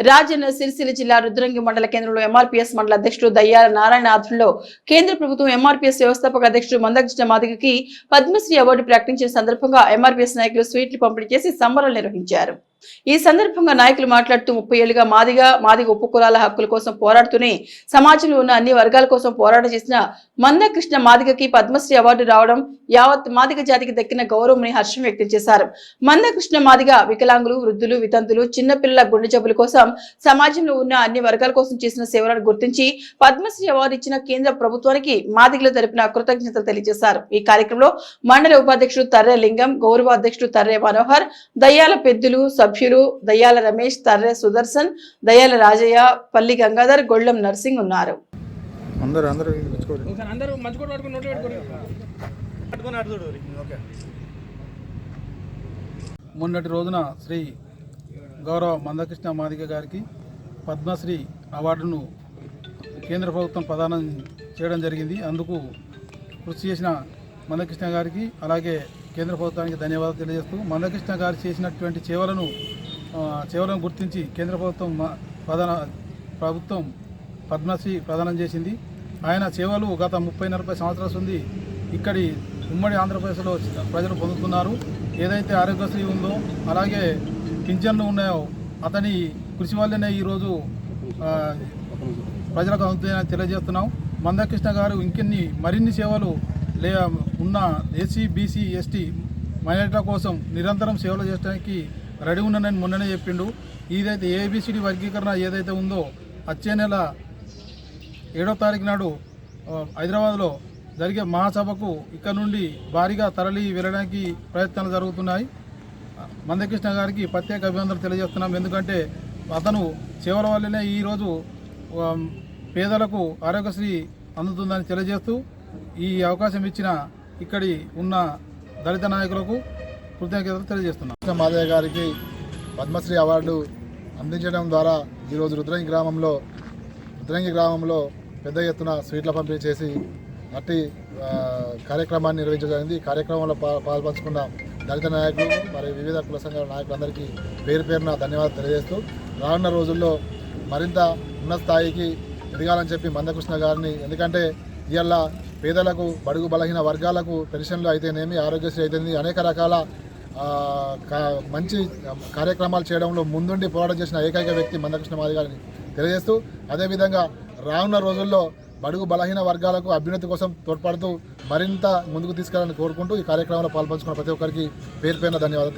రాజన్న సిరిసిల్ల జిల్లా రుద్రంగి మండల కేంద్రంలో ఎంఆర్పీఎస్ మండల అధ్యక్షుడు దయ్యాల నారాయణ ఆధ్వర్యంలో కేంద్ర ప్రభుత్వం ఎంఆర్పీఎస్ వ్యవస్థాపక అధ్యక్షుడు మందకృష్ణ మాదిగకి పద్మశ్రీ అవార్డు ప్రకటించిన సందర్భంగా ఎంఆర్పీఎస్ నాయకులు స్వీట్లు పంపిణీ చేసి సంబరాలు నిర్వహించారు. ఈ సందర్భంగా నాయకులు మాట్లాడుతూ ముప్పై ఏళ్ళుగా మాదిగా మాదిగ ఉపకులాల హక్కుల కోసం పోరాడుతూనే సమాజంలో ఉన్న అన్ని వర్గాల కోసం పోరాటం చేసిన మందకృష్ణ మాదిగకి పద్మశ్రీ అవార్డు రావడం యావత్ మాదిగ జాతికి దక్కిన గౌరవమని హర్షం వ్యక్తం చేశారు. మందకృష్ణ మాదిగ వికలాంగులు వృద్ధులు వితంతులు చిన్నపిల్లల గుండె జబ్బుల కోసం సమాజంలో ఉన్న అన్ని వర్గాల కోసం చేసిన సేవలను గుర్తించి పద్మశ్రీ అవార్డు ఇచ్చిన కేంద్ర ప్రభుత్వానికి మాదిగల తరపున కృతజ్ఞతలు తెలియజేశారు. ఈ కార్యక్రమంలో మండల ఉపాధ్యక్షుడు తర్రె లింగం గౌరవ అధ్యక్షుడు తర్రె మనోహర్ దయ్యాల పెద్దులు సభ్యులు దయ్యాల రమేష్ తర్రె సుదర్శన్ దయ్యాల రాజయ్య పల్లి గంగాధర్ గొళ్ళం నర్సింగ్ ఉన్నారు. అందరూ అందరూ అందరూ మంచి కూడా పట్టుకుని నోట్లో పెట్టుకోరు పట్టుకొని అటు చూడు ఓకే. మొన్నటి రోజున శ్రీ గౌరవ మందకృష్ణ మాదిగ గారికి పద్మశ్రీ అవార్డును కేంద్ర ప్రభుత్వం ప్రదానం చేయడం జరిగింది. అందుకు కృషి చేసిన మందకృష్ణ గారికి అలాగే కేంద్ర ప్రభుత్వానికి ధన్యవాదాలు తెలియజేస్తూ మందకృష్ణ గారు చేసినటువంటి సేవలను సేవలను గుర్తించి కేంద్ర ప్రభుత్వం ప్రధాన ప్రభుత్వం పద్మశ్రీ ప్రదానం చేసింది. ఆయన సేవలు గత ముప్పై నలభై సంవత్సరాల ఉంది ఇక్కడి ఉమ్మడి ఆంధ్రప్రదేశ్లో ప్రజలు పొందుతున్నారు. ఏదైతే ఆరోగ్యశ్రీ ఉందో అలాగే పింఛన్లు ఉన్నాయో అతని కృషి వల్లనే ఈరోజు ప్రజలకు అందుతాయని తెలియజేస్తున్నాం. మందకృష్ణ గారు ఇంకెన్ని మరిన్ని సేవలు లే ఉన్న ఎస్సీ బీసీ ఎస్టీ మైనారిటీల కోసం నిరంతరం సేవలు చేయడానికి రెడీ ఉన్నానని మొన్ననే చెప్పిండు. ఇదైతే ఏబిసిడి వర్గీకరణ ఏదైతే ఉందో వచ్చే నెల ఏడో తారీఖు నాడు హైదరాబాద్లో జరిగే మహాసభకు ఇక్కడ నుండి భారీగా తరలి వెళ్ళడానికి ప్రయత్నాలు జరుగుతున్నాయి. మందకృష్ణ గారికి ప్రత్యేక అభినందనలు తెలియజేస్తున్నాం. ఎందుకంటే అతను సేవల వల్లనే ఈరోజు పేదలకు ఆరోగ్యశ్రీ అందుతుందని తెలియజేస్తూ ఈ అవకాశం ఇచ్చిన ఇక్కడి ఉన్న దళిత నాయకులకు కృతజ్ఞతలు తెలియజేస్తున్నాం. కృష్ణ మాదయ్య గారికి పద్మశ్రీ అవార్డు అందించడం ద్వారా ఈరోజు రుద్రంగి గ్రామంలో రుద్రంగి గ్రామంలో పెద్ద ఎత్తున స్వీట్ల పంపిణీ చేసి అట్టి కార్యక్రమాన్ని నిర్వహించడం జరిగింది. కార్యక్రమంలో పాల్పంచుకున్న దళిత నాయకులు మరి వివిధ కుల సంఘాల నాయకులందరికీ పేరు పేరున ధన్యవాదాలు తెలియజేస్తూ రానున్న రోజుల్లో మరింత ఉన్న స్థాయికి ఎదగాలని చెప్పి మందకృష్ణ గారిని ఎందుకంటే ఇవాళ పేదలకు బడుగు బలహీన వర్గాలకు పెన్షన్లు అయితేనేమి ఆరోగ్యశ్రీ అయితేనేమి అనేక రకాల కా- మంచి కార్యక్రమాలు చేయడంలో ముందుండి పోరాటం చేసిన ఏకైక వ్యక్తి మందకృష్ణ మాది గారిని తెలియజేస్తూ అదేవిధంగా రానున్న రోజుల్లో బడుగు బలహీన వర్గాలకు అభ్యున్నతి కోసం తోడ్పడుతూ మరింత ముందుకు తీసుకెళ్ళాలని కోరుకుంటూ ఈ కార్యక్రమంలో పాల్పంచుకున్న ప్రతి ఒక్కరికి పేరు పైన ధన్యవాదాలు